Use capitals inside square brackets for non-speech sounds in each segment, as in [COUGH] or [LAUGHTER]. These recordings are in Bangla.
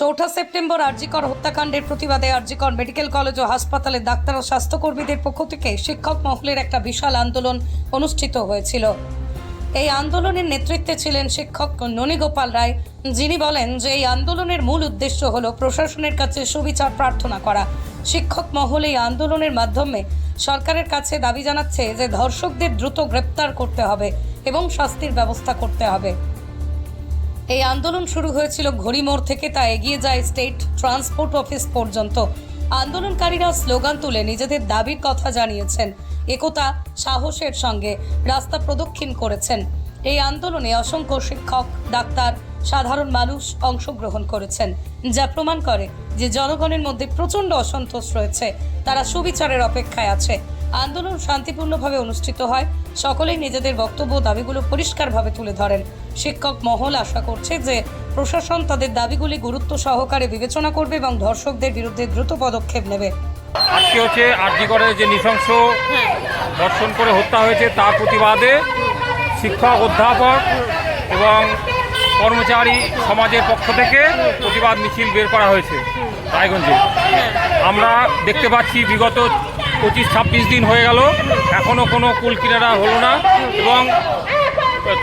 চৌঠা সেপ্টেম্বর আরজিকর হত্যাকাণ্ডের প্রতিবাদে আরজিকর মেডিকেল কলেজ ও হাসপাতালের ডাক্তার ও স্বাস্থ্যকর্মীদের পক্ষ থেকে শিক্ষক মহলের একটা বিশাল আন্দোলন অনুষ্ঠিত হয়েছিল। এই আন্দোলনের নেতৃত্বে ছিলেন শিক্ষক ননীগোপাল রায়, যিনি বলেন যে এই আন্দোলনের মূল উদ্দেশ্য হল প্রশাসনের কাছে সুবিচার প্রার্থনা করা। শিক্ষক মহল এই আন্দোলনের মাধ্যমে সরকারের কাছে দাবি জানাচ্ছে যে ধর্ষকদের দ্রুত গ্রেপ্তার করতে হবে এবং শাস্তির ব্যবস্থা করতে হবে। এই আন্দোলন শুরু হয়েছিল ঘড়িমোড় থেকে, তা এগিয়ে যায় স্টেট ট্রান্সপোর্ট অফিস পর্যন্ত। আন্দোলনকারীরা স্লোগান তুলে নিজেদের দাবির কথা জানিয়েছেন। একতা সাহসের সঙ্গে রাস্তা প্রদক্ষিণ করেছেন। এই আন্দোলনে অসংখ্য শিক্ষক, ডাক্তার, সাধারণ মানুষ অংশগ্রহণ করেছেন। যা প্রমাণ করে যে জনগণের মধ্যে প্রচণ্ড অসন্তোষ রয়েছে। তারা সুবিচারের অপেক্ষায় আছে। আন্দোলন শান্তিপূর্ণভাবে অনুষ্ঠিত হয়। সকলেই নিজেদের বক্তব্য দাবিগুলো পরিষ্কারভাবে তুলে ধরেন। শিক্ষক মহল আশা করছে যে প্রশাসন তাদের দাবিগুলি গুরুত্ব সহকারে বিবেচনা করবে এবং ধর্ষকদের বিরুদ্ধে দ্রুত পদক্ষেপ নেবে। আজকে হচ্ছে আরজিগড়ে যে নৃশংস ধর্ষণ করে হত্যা হয়েছে, তার প্রতিবাদে শিক্ষক, অধ্যাপক এবং কর্মচারী সমাজের পক্ষ থেকে প্রতিবাদ মিছিল বের করা হয়েছে রায়গঞ্জে। আমরা দেখতে পাচ্ছি বিগত পঁচিশ ছাব্বিশ দিন হয়ে গেল। এখনও কোনো কুল কিনারা হলো না এবং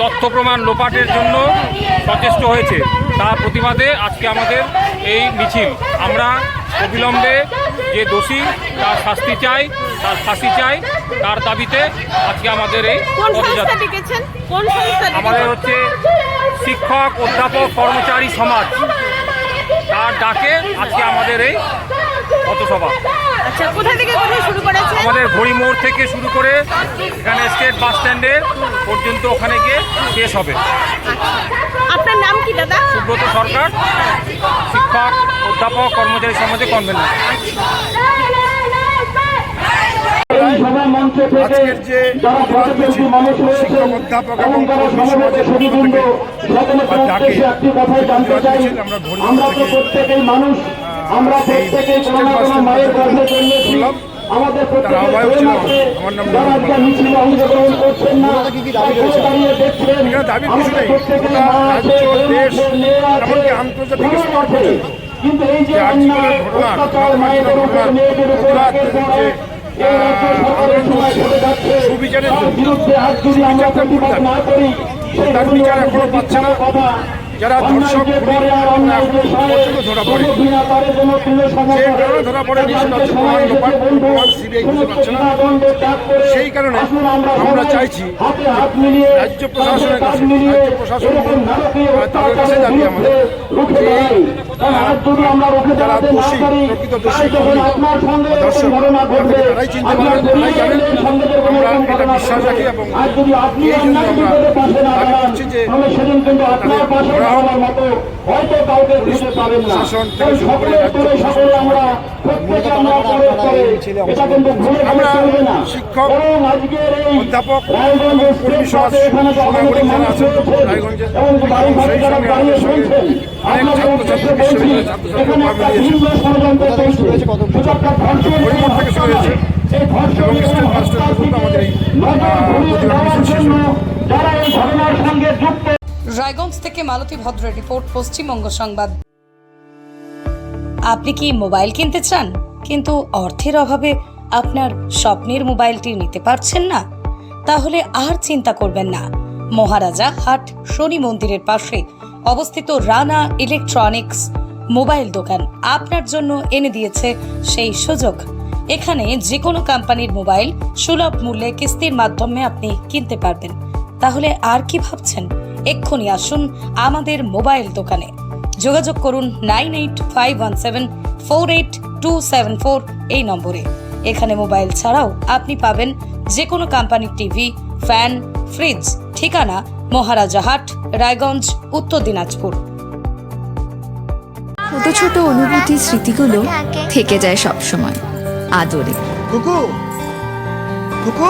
তথ্য প্রমাণ লোপাটের জন্য সচেষ্ট হয়েছে। তার প্রতিবাদে আজকে আমাদের এই মিছিল। আমরা অবিলম্বে যে দোষী তার শাস্তি চাই তার ফাঁসি চাই তার দাবিতে আজকে আমাদের এই আমাদের হচ্ছে শিক্ষক অধ্যাপক কর্মচারী সমাজ। তার ডাকে আজকে আমাদের এই পথসভা। আচ্ছা কোথা থেকে কোথায় শুরু করেছেন? আমাদের ঘড়িমোড় থেকে শুরু করে এখানে স্টেট বাস স্ট্যান্ডে পর্যন্ত ওখানে গিয়ে শেষ হবে। আপনার নাম কি দাদা? সুব্রত সরকার শিক্ষক অধ্যাপক কর্মচারী সমাজে কনভেনর আজকের যে শিক্ষক, অধ্যাপক এবং সমাজের পক্ষ থেকে ডাকে। আমরা তো থেকে, প্রত্যেকেই মানুষ। আমরা সেই প্রত্যেকেই কোনো না কোনো মায়ের গর্ভে জন্মেছি। আমাদের অংশগ্রহণ করছেন না দাঁড়িয়ে দেখছেন। আমাদের আন্তর্জাতিক স্তর আছে। কিন্তু এই যে অন্যায় অত্যাচার মায়েদের উপর মেয়েদের উপর প্রতিবাদ একের পর যে, এক এই রাজ্য সরকারের সময় ঘটে যাচ্ছে। তার বিরুদ্ধে আজ যদি আমরা প্রতিবাদ না করি সেই তার বিচার এখনও পাচ্ছে না। কথা যারা পর্যন্ত ধরা পড়ে। যে কারণে ধরা পড়ে করে সেই কারণে আমরা চাইছি রাজ্য প্রশাসনের কাছে, রাজ্য প্রশাসন তাদের কাছে দাবি আমাদের যারা দোষী, প্রকৃত দোষী দর্শক, তারাই চিনতে আপনার তারাই জানেন। আমরা এটা বিশ্বাস রাখি এবং এই জন্য আমরা দাবি করছি যে তাদের দাঁড়ানোর মতো হয়তো কাউকে খুঁজে পাবেন না। শুরু করে সকলে সকলে আমরা প্রত্যেকে আমরা করে করে এটা কিন্তু ভুলে আমরা চলবে না। শিক্ষক, বরং আজকের এই এবং সমাজ, বাসে এখানে যারা মানুষ আছেন এবং বাড়ি যারা দাঁড়িয়ে শুনছেন আপনাদের উদ্দেশ্যে বলছি এখানে একটা ভিন্ন ষড়যন্ত্র চলছে। শুধু একটা হয়েছে। এই এবং এবং পর্যন্ত আমাদের নজর ঘুরিয়ে দেওয়ার মিছিল শেষ জন্য যারা এই ঘটনার সঙ্গে যুক্ত রায়গঞ্জ থেকে মালতী ভদ্রের রিপোর্ট, পশ্চিমবঙ্গ সংবাদ। আপনি কি মোবাইল কিনতে চান? কিন্তু অর্থের অভাবে আপনার স্বপ্নের মোবাইলটি নিতে পারছেন না? তাহলে আর চিন্তা করবেন না। মহারাজা হাট, শনি মন্দিরের পাশে অবস্থিত রানা ইলেকট্রনিক্স মোবাইল দোকান আপনার জন্য এনে দিয়েছে সেই সুযোগ। এখানে যে কোনো কোম্পানির মোবাইল সুলভ মূল্যে কিস্তির মাধ্যমে আপনি কিনতে পারবেন। তাহলে আর কি ভাবছেন? এক্ষুনি আসুন আমাদের মোবাইল দোকানে। যোগাযোগ করুন nine eight five one seven four eight two seven four এই নম্বরে। এখানে মোবাইল ছাড়াও আপনি পাবেন যে কোনো কোম্পানির টিভি ফ্যান ফ্রিজ ঠিকানা মহারাজা হাট রায়গঞ্জ উত্তর দিনাজপুর। ছোট ছোট অনুভূতি স্মৃতিগুলো থেকে যায় সব সময় আদরে। কুকু! কুকু!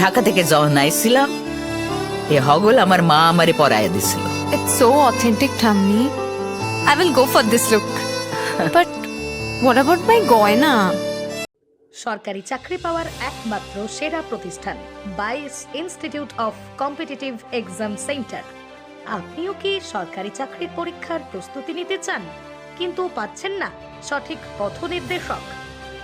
Dhaka থেকে যখন আইছিলাম এ হগল আমার মা আমারে পরায় দিছিল It's so authentic, Tammy. I will go for this look. [LAUGHS] but what about my goina? সরকারি চাকরি পাওয়ার একমাত্র সেরা প্রতিষ্ঠান বাইস institute of competitive exam center আপনিও কি সরকারি চাকরির পরীক্ষার প্রস্তুতি নিতে চান কিন্তু পাচ্ছেন না সঠিক পথ নির্দেশক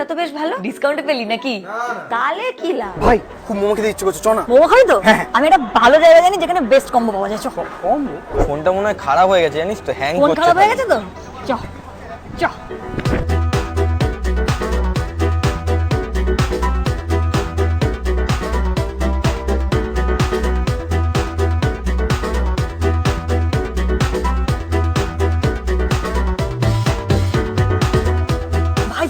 চাটটা তো বেশ ভালো। ডিসকাউন্টে পেলি নাকি? তাহলে কি লাভ? ভাই খুব মোমো খেতে ইচ্ছে করছে চ না। মোমো খাবি তো? আমি একটা ভালো জায়গা জানি যেখানে বেস্ট কম্বো পাওয়া যায় চ। ফোনটা মনে হয় খারাপ হয়ে গেছে জানিস তো? হ্যাং ফোন করছে খারাপ হয়ে গেছে তো? চ চ।